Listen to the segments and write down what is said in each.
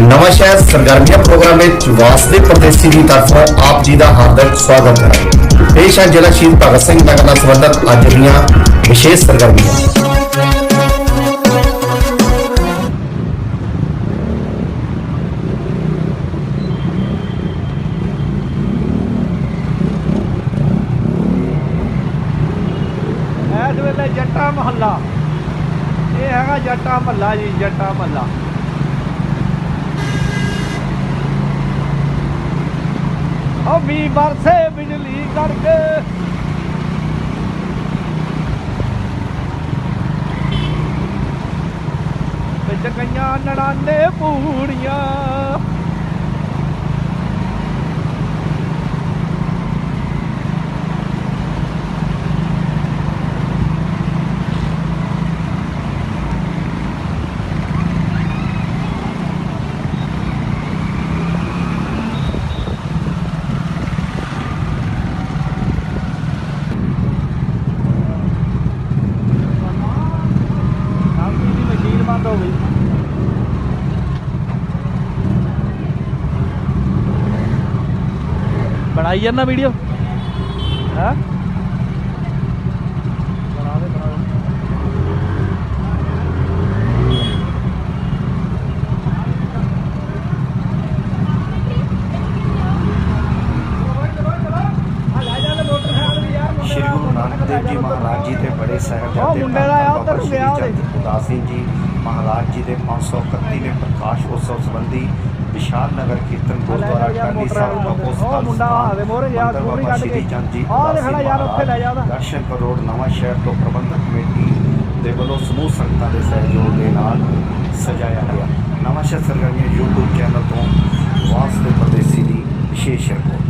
ਨਵਾਂ ਸ਼ਹਿਰ ਸਰਗਰਮੀਆਂ ਪ੍ਰੋਗਰਾਮ ਵਿੱਚ ਵਾਸਦੇ ਪ੍ਰਦੇਸ਼ੀ ਦੀ ਤਰਫੋਂ ਆਪ ਜੀ ਦਾ ਹਾਰਦਿਕ ਸਵਾਗਤ ਹੈ। ਪੇਸ਼ ਹੈ ਜ਼ਿਲ੍ਹਾ ਸ਼ਹੀਦ ਭਗਤ ਸਿੰਘ ਨਗਰ ਨਾਲ ਸੰਬੰਧਿਤ ਅੱਜ ਦੀਆਂ ਵਿਸ਼ੇਸ਼ ਸਰਗਰਮੀਆਂ। ਜੱਟਾ ਮਹੱਲਾ। ਇਹ ਹੈਗਾ ਜੱਟਾ ਮਹੱਲਾ ਜੀ, ਜੱਟਾ ਮਹੱਲਾ। ਉਹ ਮੀਂਹ ਬਰਸੇ ਬਿਜਲੀ ਕਰਕੇ। ਵਿੱਚ ਕਈਆਂ ਨੜਾਨੇ ਪੂੜੀਆਂ ਆਪਣੀ ਦੀ ਮਸ਼ੀਨ ਬੰਦ ਹੋ ਗਈ ਬਣਾਈ ਜਾਂਦਾ ਵੀਡੀਓ ਹਾਂ ਬਣਾ ਦੇ ਬਣਾ ਦੇ ਸ਼੍ਰੀ ਗੁਰੂ ਨਾਨਕ ਦੇਵ ਜੀ ਮਹਾਰਾਜ ਜੀ ਦੇ ਬੜੇ ਉਹ ਸਾਹਿਬਜ਼ਾਦੇ ਮੁੰਡੇ ਦਾ ਆ, ਉੱਧਰ ਬਾਬਾ ਨੂੰ ਗਿਆ ਸ਼੍ਰੀ ਚੰਦ ਉਦਾਸੀ ਜੀ ਮਹਾਰਾਜ ਜੀ ਦੇ 531ਵੇਂ ਪ੍ਰਕਾਸ਼ ਉਤਸਵ ਸੰਬੰਧੀ ਵਿਸ਼ਾਲ ਨਗਰ ਕੀਰਤਨ ਗੁਰਦੁਆਰਾ ਮੋਟਰ ਸਾਹਿਬ ਦੇ ਜਾ, ਮੰਦਰ ਬਾਬਾ ਸ਼੍ਰੀ। ਚੰਦ ਜੀ। ਦਰਸ਼ਨ ਕਰੋੜ ਨਵਾਂ ਸ਼ਹਿਰ ਤੋਂ ਪ੍ਰਬੰਧਕ ਕਮੇਟੀ ਦੇ ਵੱਲੋਂ ਸਮੂਹ ਸੰਗਤਾਂ ਦੇ ਸਹਿਯੋਗ ਦੇ ਨਾਲ ਸਜਾਇਆ ਗਿਆ ਨਵਾਂ ਸ਼ਹਿਰ ਸਰਗਰਮੀਆਂ YouTube ਚੈਨਲ ਤੋਂ ਵਾਸ ਦੇ ਪਰਦੇਸੀ ਦੀ ਵਿਸ਼ੇਸ਼ ਰਿਪੋਰਟ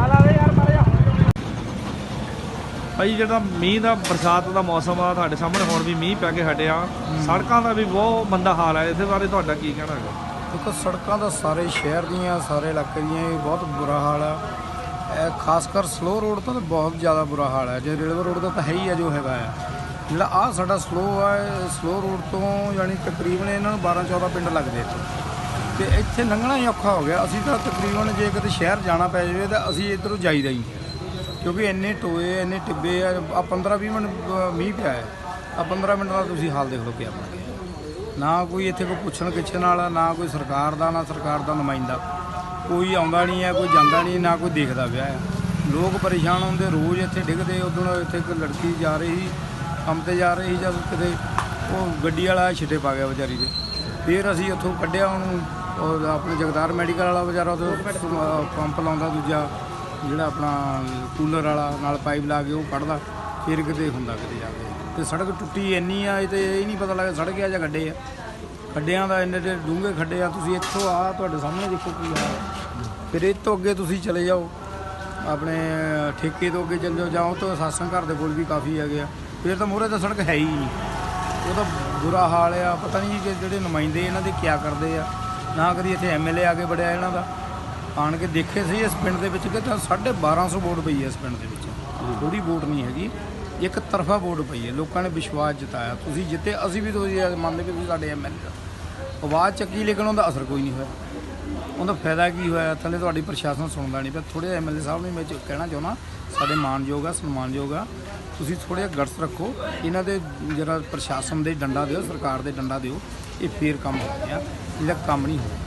ਆਲਾ ਵੇ ਯਾਰ ਮਾਰ ਜਾ ਭਾਈ ਜਿਹੜਾ ਮੀਂਹ ਦਾ ਬਰਸਾਤ ਦਾ ਮੌਸਮ ਆ ਤੁਹਾਡੇ ਸਾਹਮਣੇ ਹੁਣ ਵੀ ਮੀਂਹ ਪੈ ਕੇ ਹਟਿਆ। ਸੜਕਾਂ ਦਾ ਵੀ ਬਹੁਤ ਮੰਦਾ ਹਾਲ ਹੈ ਇਹਦੇ ਬਾਰੇ ਤੁਹਾਡਾ ਕੀ ਕਹਿਣਾ ਹੈਗਾ? ਦੇਖੋ ਸੜਕਾਂ ਦਾ ਸਾਰੇ ਸ਼ਹਿਰ ਦੀਆਂ ਸਾਰੇ ਇਲਾਕੇ ਦੀਆਂ ਇਹ ਬਹੁਤ ਬੁਰਾ ਹਾਲ ਆ। ਇਹ ਖਾਸ ਕਰ ਸਲੋ ਰੋਡ ਤਾਂ ਬਹੁਤ ਜ਼ਿਆਦਾ ਬੁਰਾ ਹਾਲ ਹੈ ਜੇ ਰੇਲਵੇ ਰੋਡ ਦਾ ਤਾਂ ਹੈ ਹੀ ਆ ਜੋ ਹੈਗਾ ਆ। ਜਿਹੜਾ ਆ ਸਾਡਾ ਸਲੋ ਆ ਸਲੋ ਰੋਡ ਤੋਂ ਯਾਨੀ ਤਕਰੀਬਨ ਇਹਨਾਂ ਨੂੰ 12 14 ਪਿੰਡ ਲੱਗਦੇ ਇੱਥੇ। ਤੇ ਇੱਥੇ ਲੰਘਣਾ ਹੀ ਔਖਾ ਹੋ ਗਿਆ। ਅਸੀਂ ਤਾਂ ਤਕਰੀਬਨ ਜੇ ਕਿਤੇ ਸ਼ਹਿਰ ਜਾਣਾ ਪੈ ਜਾਵੇ ਤਾਂ ਅਸੀਂ ਇੱਧਰੋਂ ਜਾਈਦਾ ਹੀ। ਕਿਉਂਕਿ ਇੰਨੇ ਟੋਏ ਇੰਨੇ ਟਿੱਬੇ ਆ ਆ 15 20 ਮਿੰਟ ਅ, ਮੀਂਹ ਪਿਆ ਹੈ। ਆ 15 ਮਿੰਟ ਦਾ ਤੁਸੀਂ ਹਾਲ ਦੇਖ ਲਓ ਕਿਆ ਬਣ ਗਿਆ ਨਾ ਕੋਈ ਇੱਥੇ ਕੋਈ ਪੁੱਛਣ ਕਿਛਣ ਵਾਲਾ ਨਾ ਕੋਈ ਸਰਕਾਰ ਦਾ ਨਾ ਸਰਕਾਰ ਦਾ ਨੁਮਾਇੰਦਾ। ਕੋਈ ਆਉਂਦਾ ਨਹੀਂ ਹੈ ਕੋਈ ਜਾਂਦਾ ਨਹੀਂ ਨਾ ਕੋਈ ਦੇਖਦਾ ਪਿਆ ਹੈ। ਲੋਕ ਪਰੇਸ਼ਾਨ ਹੁੰਦੇ ਰੋਜ਼ ਇੱਥੇ ਡਿੱਗਦੇ ਉਦੋਂ ਇੱਥੇ ਇੱਕ ਲੜਕੀ ਜਾ ਰਹੀ ਸੀ ਕੰਮ ਤੇ ਜਾ ਰਹੀ ਸੀ ਜਦ ਕਿਤੇ ਉਹ ਗੱਡੀ ਵਾਲਾ ਛਿੱਟੇ ਪਾ ਗਿਆ ਵਿਚਾਰੀ ਦੇ। ਫਿਰ ਅਸੀਂ ਉੱਥੋਂ ਕੱਢਿਆ ਉਹਨੂੰ ਉਹ ਆਪਣੇ ਜਗਦਾਰ ਮੈਡੀਕਲ ਵਾਲਾ ਵਿਚਾਰਾ ਉਹ ਪੰਪ ਲਾਉਂਦਾ ਦੂਜਾ। ਜਿਹੜਾ ਆਪਣਾ ਕੂਲਰ ਵਾਲਾ ਨਾਲ ਪਾਈਪ ਲਾ ਕੇ ਉਹ ਕੱਢਦਾ, ਫਿਰ ਕਿਤੇ ਹੁੰਦਾ ਕਿਤੇ ਜਾ ਕੇ। ਤੇ ਸੜਕ ਟੁੱਟੀ ਇੰਨੀ ਆ, ਇਹ ਤੇ ਇਹ ਨਹੀਂ ਪਤਾ ਲੱਗਦਾ ਸੜਕ ਆ ਜਾਂ ਖੱਡੇ ਆ। ਖੱਡਿਆਂ ਦਾ ਇੰਨੇ ਦੇ ਡੂੰਘੇ ਖੱਡੇ ਆ, ਤੁਸੀਂ ਇੱਥੋਂ ਆ, ਤੁਹਾਡੇ ਸਾਹਮਣੇ ਦੇਖੋ ਕੀ ਹਾਲ ਫਿਰ ਇਹ ਤੋਂ ਅੱਗੇ ਤੁਸੀਂ ਚਲੇ ਜਾਓ, ਆਪਣੇ ਠੇਕੇ ਤੋਂ ਅੱਗੇ ਚੱਲ ਜਾਓ, ਜਾਂ ਉਹ ਤੋਂ ਸਾਸਨ ਘਰ ਦੇ ਕੋਲ ਵੀ ਕਾਫੀ ਹੈਗੇ ਆ। ਫਿਰ ਤਾਂ ਮੂਹਰੇ ਤਾਂ ਸੜਕ ਹੈ ਹੀ ਨਹੀਂ। ਉਹ ਤਾਂ ਬੁਰਾ ਹਾਲ ਆ, ਪਤਾ ਨਹੀਂ ਕਿ ਜਿਹੜੇ ਨੁਮਾਇੰਦੇ ਇਹਨਾਂ ਦੇ ਕੀ ਕਰਦੇ ਆ। ਨਾ ਕਦੀ ਇੱਥੇ ਐਮਐਲਏ ਆ ਕੇ ਬੜਿਆ ਇਹਨਾਂ ਦਾ। ਆਣ ਕੇ ਦੇਖੇ ਸੀ ਇਸ ਪਿੰਡ ਦੇ ਵਿੱਚ ਕਿ ਤਾਂ 1250 ਵੋਟ ਪਈ ਹੈ ਇਸ ਪਿੰਡ ਦੇ ਵਿੱਚ। ਥੋੜੀ ਵੋਟ ਨਹੀਂ ਹੈਗੀ ਇੱਕ ਤਰਫਾ ਵੋਟ ਪਈ ਹੈ। ਲੋਕਾਂ ਨੇ ਵਿਸ਼ਵਾਸ ਜਤਾਇਆ। ਤੁਸੀਂ ਜਿੱਤੇ ਅਸੀਂ ਵੀ ਤੁਸੀਂ ਮੰਨਦੇ ਵੀ ਤੁਸੀਂ ਸਾਡੇ ਐਮਐਲਏ ਆਵਾਜ਼ ਚੱਕੀ ਲੇਕਿਨ ਉਹਦਾ ਅਸਰ ਕੋਈ ਨਹੀਂ ਹੋਇਆ। ਉਹਦਾ ਫਾਇਦਾ ਕੀ ਹੋਇਆ? ਥੱਲੇ ਤੁਹਾਡੀ ਪ੍ਰਸ਼ਾਸਨ ਸੁਣਦਾ ਨਹੀਂ ਪਿਆ। ਥੋੜੇ ਐਮਐਲਏ ਸਾਹਿਬ ਨੂੰ ਮੈਂ ਕਹਿਣਾ ਚਾਹੁੰਦਾ ਸਾਡੇ ਮਾਨਯੋਗ ਆ ਸਨਮਾਨਯੋਗ ਆ। ਤੁਸੀਂ ਥੋੜੇ ਗਟਸ ਰੱਖੋ। ਇਹਨਾਂ ਦੇ ਜਿਹੜਾ ਪ੍ਰਸ਼ਾਸਨ ਦੇ ਡੰਡਾ ਦਿਓ ਸਰਕਾਰ ਦੇ ਡੰਡਾ ਦਿਓ। ਇਹ ਫੇਰ ਕੰਮ ਹੋਣੇ ਆ ਇਹਦਾ ਕੰਮ ਨਹੀਂ ਹੋਣਾ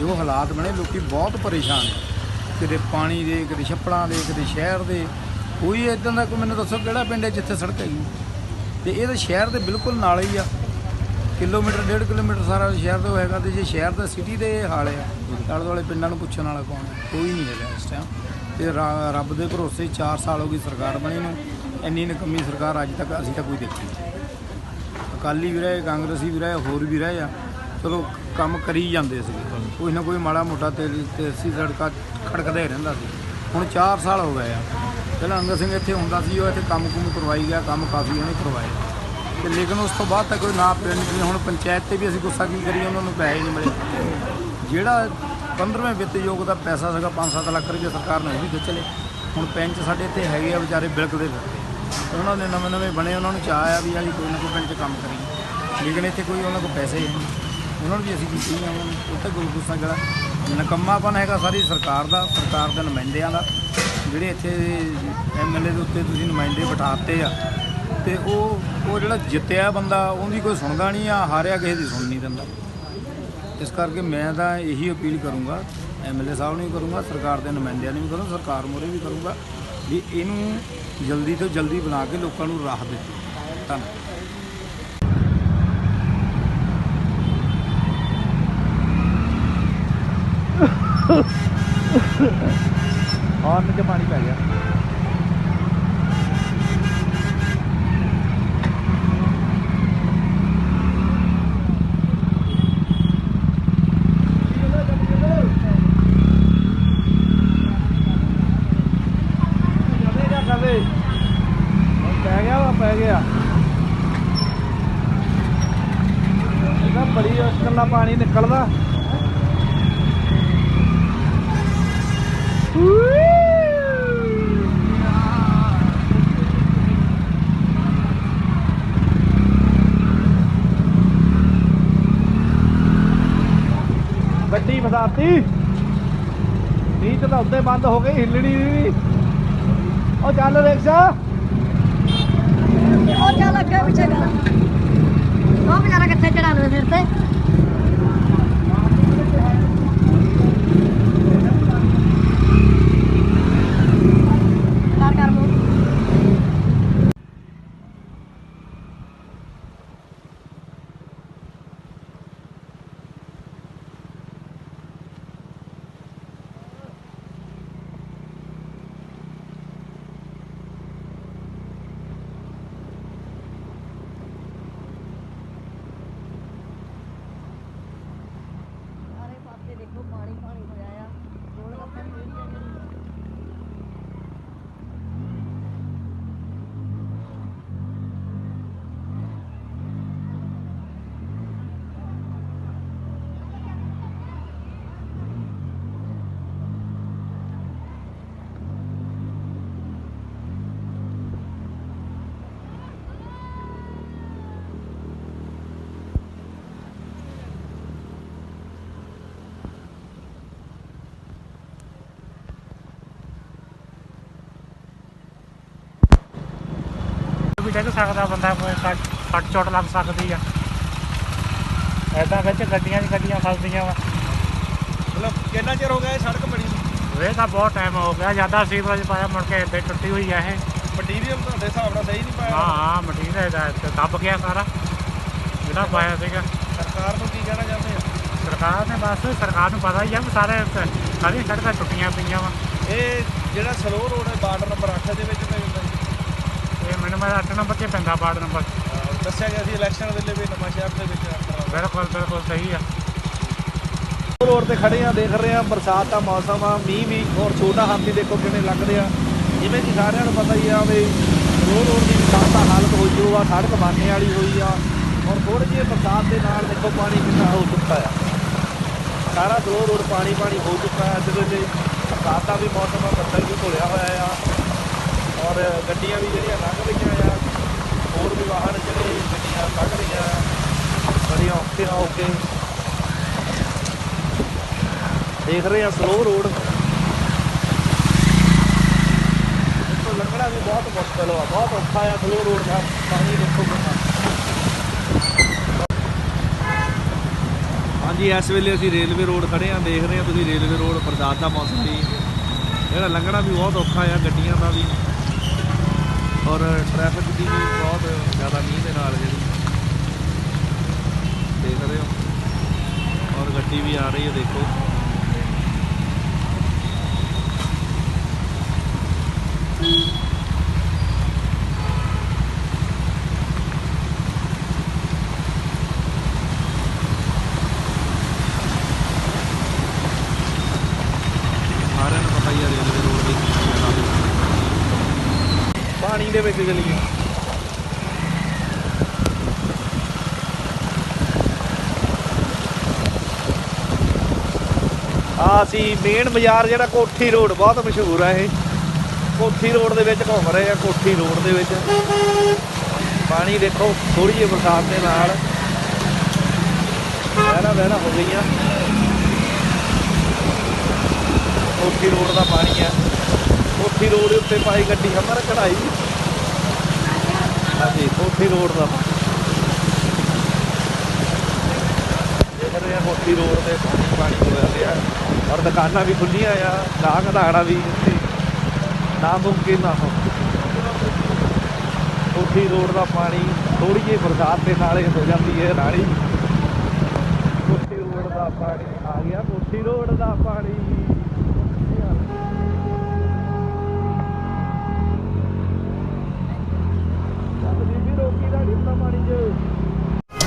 ਜੋ ਹਾਲਾਤ ਬਣੇ, ਲੋਕੀ ਬਹੁਤ ਪਰੇਸ਼ਾਨ ਨੇ। ਕਿਤੇ ਪਾਣੀ ਦੇ, ਕਿਤੇ ਛੱਪੜਾਂ ਦੇ, ਕਿਤੇ ਸ਼ਹਿਰ ਦੇ। ਕੋਈ ਇਦਾਂ ਦਾ ਕੋਈ, ਮੈਨੂੰ ਦੱਸੋ ਕਿਹੜਾ ਪਿੰਡ ਹੈ ਜਿੱਥੇ ਸੜਕ ਹੈਗੀ? ਤੇ ਇਹ ਤਾਂ ਸ਼ਹਿਰ ਦੇ ਬਿਲਕੁਲ ਨਾਲ ਹੀ ਆ। ਕਿਲੋਮੀਟਰ, ਡੇਢ ਕਿਲੋਮੀਟਰ ਸਾਰਾ ਸ਼ਹਿਰ ਤੋਂ ਹੈਗਾ ਤੇ ਜੇ ਸ਼ਹਿਰ ਦਾ ਸਿਟੀ ਦੇ ਹਾਲ ਆ, ਆਲੇ ਦੁਆਲੇ ਪਿੰਡਾਂ ਨੂੰ ਪੁੱਛਣ ਵਾਲਾ ਕੌਣ ਹੈ ਕੋਈ ਨਹੀਂ ਹੈਗਾ ਇਸ ਟਾਈਮ ਤੇ ਰੱਬ ਦੇ ਭਰੋਸੇ 4 ਸਾਲ ਹੋ ਗਈ ਸਰਕਾਰ ਬਣੀ ਨੂੰ। ਇੰਨੀ ਨਕਮੀ ਸਰਕਾਰ ਅੱਜ ਤੱਕ ਅਸੀਂ ਤਾਂ ਕੋਈ ਦੇਖੀ ਨਹੀਂ। ਅਕਾਲੀ ਵੀ ਰਹੇ, ਕਾਂਗਰਸੀ ਵੀ ਰਹੇ, ਹੋਰ ਵੀ ਰਹੇ ਆ। ਚਲੋ, ਕੰਮ ਕਰੀ ਜਾਂਦੇ ਸੀ ਕੋਈ ਨਾ ਕੋਈ ਮਾੜਾ ਮੋਟਾ ਤੇ ਤੇ ਅਸੀਂ ਸੜਕਾਂ ਖੜਕਦਾ ਹੀ ਰਹਿੰਦਾ ਸੀ। ਹੁਣ 4 ਸਾਲ ਹੋ ਗਏ ਆ। ਪਹਿਲਾਂ ਅੰਗਦ ਸਿੰਘ ਇੱਥੇ ਹੁੰਦਾ ਸੀ, ਉਹ ਇੱਥੇ ਕੰਮ ਕੁਮ ਕਰਵਾਈ ਗਿਆ, ਕੰਮ ਕਾਫੀ ਉਹਨੇ ਕਰਵਾਏ ਤੇ ਲੇਕਿਨ ਉਸ ਤੋਂ ਬਾਅਦ ਤਾਂ ਕੋਈ ਨਾ ਪਿੰਡ ਦੀ ਹੁਣ ਪੰਚਾਇਤ ਤੇ ਵੀ ਅਸੀਂ ਗੁੱਸਾ ਕੀ ਕਰੀਏ, ਉਹਨਾਂ ਨੂੰ ਪੈਸੇ ਨਹੀਂ ਮਿਲੇ। ਜਿਹੜਾ 15ਵੇਂ ਵਿੱਤ ਯੋਗ ਦਾ ਪੈਸਾ ਸੀਗਾ 5-7 ਲੱਖ ਰੁਪਏ ਸਰਕਾਰ ਨੇ ਉਹ ਵੀ ਖਿੱਚ ਲਏ। ਹੁਣ ਪੈਂਚ ਸਾਡੇ ਇੱਥੇ ਹੈਗੇ ਆ ਵਿਚਾਰੇ ਬਿਲਕਦੇ ਫਿਰਦੇ ਉਹਨਾਂ ਨੇ ਨਵੇਂ ਨਵੇਂ ਬਣੇ, ਉਹਨਾਂ ਨੂੰ ਚਾਹ ਆ ਵੀ ਆ ਜੀ ਕੋਈ ਨਾ ਕੋਈ ਪਿੰਡ 'ਚ ਕੰਮ ਕਰੀਏ ਲੇਕਿਨ ਇੱਥੇ ਕੋਈ ਉਹਨਾਂ ਕੋਲ ਪੈਸੇ ਹੈ ਨਹੀਂ। ਉਹਨਾਂ ਨੂੰ ਵੀ ਅਸੀਂ ਕੀਤੀ ਆ, ਉਹਨਾਂ ਨੂੰ ਉੱਥੇ ਗੁਲਗੁਸਾ ਜਿਹੜਾ ਨਕੰਮਾਪਨ ਹੈਗਾ ਸਾਰੀ ਸਰਕਾਰ ਦਾ, ਸਰਕਾਰ ਦੇ ਨੁਮਾਇੰਦਿਆਂ ਦਾ, ਜਿਹੜੇ ਇੱਥੇ ਐਮਐਲਏ ਦੇ ਉੱਤੇ ਤੁਸੀਂ ਨੁਮਾਇੰਦੇ ਬਿਠਾਤੇ ਆ। ਤੇ ਉਹ ਉਹ ਜਿਹੜਾ ਜਿੱਤਿਆ ਬੰਦਾ, ਉਹਦੀ ਕੋਈ ਸੁਣਦਾ ਨਹੀਂ ਆ, ਹਾਰਿਆ ਕਿਸੇ ਦੀ ਸੁਣ ਨਹੀਂ ਦਿੰਦਾ। ਇਸ ਕਰਕੇ ਮੈਂ ਤਾਂ ਇਹੀ ਅਪੀਲ ਕਰੂੰਗਾ ਐਮਐਲਏ ਸਾਹਿਬ ਨੂੰ ਵੀ ਕਰੂੰਗਾ, ਸਰਕਾਰ ਦੇ ਨੁਮਾਇੰਦਿਆਂ ਨੂੰ ਵੀ ਕਰੂੰਗਾ, ਸਰਕਾਰ ਮੋਰੇ ਵੀ ਕਰੂੰਗਾ, ਵੀ ਇਹਨੂੰ ਜਲਦੀ ਤੋਂ ਜਲਦੀ ਬਣਾ ਕੇ ਲੋਕਾਂ ਨੂੰ ਰਾਹ ਦਿੱਤੀ। ਧੰਨਵਾਦ। ਹਾਰਨ 'ਚ ਪਾਣੀ ਪੈ ਗਿਆ ਪੈ ਗਿਆ ਵਾ ਪੈ ਗਿਆ। ਇਹਦਾ ਬੜੀ ਮੁਸ਼ਕਲ ਨਾਲ ਪਾਣੀ ਨਿਕਲਦਾ। ਗੱਡੀ ਨੀਚ ਤਾਂ ਉੱਤੇ ਬੰਦ ਹੋ ਗਈ, ਹਿੱਲਣੀ ਨਹੀਂ ਉਹ ਚੱਲ ਰਿਕਸ਼ਾ ਉਹ ਚੱਲ ਅੱਗੇ ਪਿੱਛੇ ਕਰ। ਉਹ ਵਿਚਾਰਾ ਕਿੱਥੇ ਚੜਾ ਲਵੇ ਸਿਰ ਤੇ ਕਰ ਕਰ ਮੂੰਹ ਸਾਰੇ ਪਾਸੇ ਦੇਖੋ ਪਾਣੀ ਪਾਣੀ ਹੋਇਆ ਆ ਰੋਡ ਕੱਪੜ ਕਿਹੜੀ ਆ ਜਿਹੜੀ ਵੀ ਡਿੱਗ ਸਕਦਾ ਬੰਦਾ ਕੋਈ ਸੱਟ ਚੋਟ ਲੱਗ ਸਕਦੀ ਆ। ਐਦਾਂ ਵਿੱਚ ਗੱਡੀਆਂ 'ਚ ਗੱਡੀਆਂ ਫਸਦੀਆਂ ਵਾ। ਮਤਲਬ ਕਿੰਨਾ ਚਿਰ ਹੋ ਗਿਆ ਇਹ ਸੜਕ ਬਣੀ ਇਹ ਤਾਂ ਬਹੁਤ ਟਾਈਮ ਹੋ ਗਿਆ। ਜ਼ਿਆਦਾ ਸੀਵਰੇਜ ਪਾਇਆ ਮੁੜ ਕੇ ਹੀ ਟੁੱਟੀ ਹੋਈ ਆ ਇਹ। ਮਟੀਰੀਅਲ ਤੁਹਾਡੇ ਹਿਸਾਬ ਨਾਲ ਸਹੀ ਨਹੀਂ ਪਾਇਆ? ਹਾਂ ਹਾਂ ਮਟੀਰੀਅਲ ਦਾ ਤੇ ਦੱਬ ਗਿਆ ਸਾਰਾ। ਜਿਹੜਾ ਪਾਇਆ ਸੀਗਾ। ਸਰਕਾਰ ਨੂੰ ਕੀ ਕਹਿਣਾ ਚਾਹੁੰਦੇ ਆ? ਸਰਕਾਰ ਨੇ ਬਸ ਸਰਕਾਰ ਨੂੰ ਪਤਾ ਹੀ ਆ ਵੀ ਸਾਰੇ ਸਾਰੀਆਂ ਸੜਕਾਂ ਟੁੱਟੀਆਂ ਪਈਆਂ ਵਾ। ਇਹ ਜਿਹੜਾ ਸਲੋ ਰੋਡ ਹੈ ਬਾਰਡਰ ਨੰਬਰ 8 ਦੇ ਵਿੱਚ। ਇਹ ਮੈਨੂੰ ਮੈਂ 8 ਨੰਬਰ 'ਤੇ ਪੈਂਦਾ ਵਾਰਡ ਨੰਬਰ। ਅਹ ਦੱਸਿਆ ਗਿਆ ਸੀ ਇਲੈਕਸ਼ਨ ਵੇਲੇ ਵੀ ਨਵਾਂ ਸ਼ਹਿਰ ਦੇ ਵਿੱਚ ਬਿਲਕੁਲ ਬਿਲਕੁਲ ਸਹੀ ਆ। ਰੋਡ ਤੇ ਖੜੇ ਆ ਦੇਖ ਰਹੇ ਆ ਬਰਸਾਤ ਦਾ ਮੌਸਮ ਆ ਮੀਂਹ ਵੀ ਔਰ ਛੋਟਾ ਹਾਥੀ ਦੇਖੋ ਕਿਵੇਂ ਲੰਘਦੇ ਆ। ਜਿਵੇਂ ਕਿ ਸਾਰਿਆਂ ਨੂੰ ਪਤਾ ਹੀ ਆ ਵੀ ਰੋਡ ਰੋਡ ਦੀ ਖਾਸਾ ਹਾਲਤ ਹੋਈ ਜੋ ਆ ਸੜਕ ਬਾਨੇ ਵਾਲੀ ਹੋਈ ਆ। ਔਰ ਥੋੜੀ ਜਿਹੀ ਬਰਸਾਤ ਦੇ ਨਾਲ ਦੇਖੋ ਪਾਣੀ ਕਿੰਨਾ ਹੋ ਚੁੱਕਾ ਆ। ਸਾਰਾ ਦੋ ਰੋਡ ਪਾਣੀ ਪਾਣੀ ਹੋ ਚੁੱਕਾ ਹੈ ਅੱਜ ਵੇਲੇ ਬਰਸਾਤ ਦਾ ਵੀ ਮੌਸਮ ਆ ਬੱਦਲ ਵੀ ਘੁਲਿਆ ਹੋਇਆ ਆ। ਔਰ ਗੱਡੀਆਂ ਵੀ ਜਿਹੜੀਆਂ ਲੰਘ ਵਾਹਨ ਜਿਹੜੇ ਗੱਡੀਆਂ ਕੱਢ ਰਹੀਆਂ ਆ ਔਖੇ ਹੋ ਕੇ। ਦੇਖ ਰਹੇ ਆ ਸਲੋ ਰੋਡ ਇੱਥੋਂ ਲੰਘਣਾ ਵੀ ਬਹੁਤ ਮੁਸ਼ਕਲ ਆ, ਬਹੁਤ ਔਖਾ ਆ ਸਲੋ ਰੋਡ ਦਾ। ਪਾਣੀ ਦੇਖੋ ਕਿੰਨਾ। ਹਾਂਜੀ, ਇਸ ਵੇਲੇ ਅਸੀਂ ਰੇਲਵੇ ਰੋਡ ਖੜੇ ਆ ਦੇਖ ਰਹੇ ਆ ਤੁਸੀਂ ਰੇਲਵੇ ਰੋਡ, ਬਰਸਾਤ ਦਾ ਮੌਸਮ ਵੀ। ਜਿਹੜਾ ਲੰਘਣਾ ਵੀ ਬਹੁਤ ਔਖਾ ਆ, ਗੱਡੀਆਂ ਦਾ ਵੀ। ਔਰ ਟ੍ਰੈਫਿਕ ਦੀ ਵੀ ਬਹੁਤ ਜ਼ਿਆਦਾ ਮੀਂਹ ਦੇ ਨਾਲ ਜਿਹੜੀ ਦੇਖ ਰਹੇ ਹੋ। ਔਰ ਗੱਡੀ ਵੀ ਆ ਰਹੀ ਹੈ, ਦੇਖੋ ਸਾਰਿਆਂ ਨੂੰ ਪਤਾ ਹੀ ਆ ਰੇਲਵੇ ਰੋਡ ਦੀ ਕੀ ਹਾਲਤ ਹੈ। ਪਾਣੀ ਦੇ ਵਿੱਚ ਚਲੀਏ। ਆ ਸੀ ਮੇਨ ਬਾਜ਼ਾਰ ਜਿਹੜਾ ਕੋਠੀ ਰੋਡ ਬਹੁਤ ਮਸ਼ਹੂਰ ਆ ਇਹ। ਕੋਠੀ ਰੋਡ ਦੇ ਵਿੱਚ ਘੁੰਮ ਰਹੇ ਆ, ਕੋਠੀ ਰੋਡ ਦੇ ਵਿੱਚ। ਪਾਣੀ ਦੇਖੋ ਥੋੜੀ ਜਿਹੀ ਬਰਸਾਤ ਦੇ ਨਾਲ। ਵਹਿਣਾ ਵਹਿਣਾ ਹੋ ਗਈਆਂ। ਕੋਠੀ ਰੋਡ ਦਾ ਪਾਣੀ ਆ। ਕੋਠੀ ਰੋਡ ਦੇ ਉੱਤੇ ਪਾਈ ਗੱਡੀ ਹਮਰ ਕਢਾਈ। ਹਾਂਜੀ, ਕੋਠੀ ਰੋਡ ਦਾ। ਦੇਖ ਰਹੇ ਆ ਕੋਠੀ ਰੋਡ ਤੇ ਪਾਣੀ ਪਾਣੀ ਹੋਇਆ ਪਿਆ ਔਰ ਦੁਕਾਨਾਂ ਵੀ ਖੁੱਲੀਆਂ ਆ, ਨਾ ਧਾੜਾ ਵੀ ਇੱਥੇ। ਨਾ ਮੁਮਕਿਨ, ਨਾ ਹੋ ਕੋਠੀ ਰੋਡ ਦਾ ਪਾਣੀ ਥੋੜੀ ਜਿਹੀ ਬਰਸਾਤ ਦੇ ਨਾਲ ਹੋ ਜਾਂਦੀ ਹੈ, ਰਾਣੀ। ਕੋਠੀ ਰੋਡ ਦਾ ਪਾਣੀ ਆ ਗਿਆ, ਕੋਠੀ ਰੋਡ ਦਾ ਪਾਣੀ।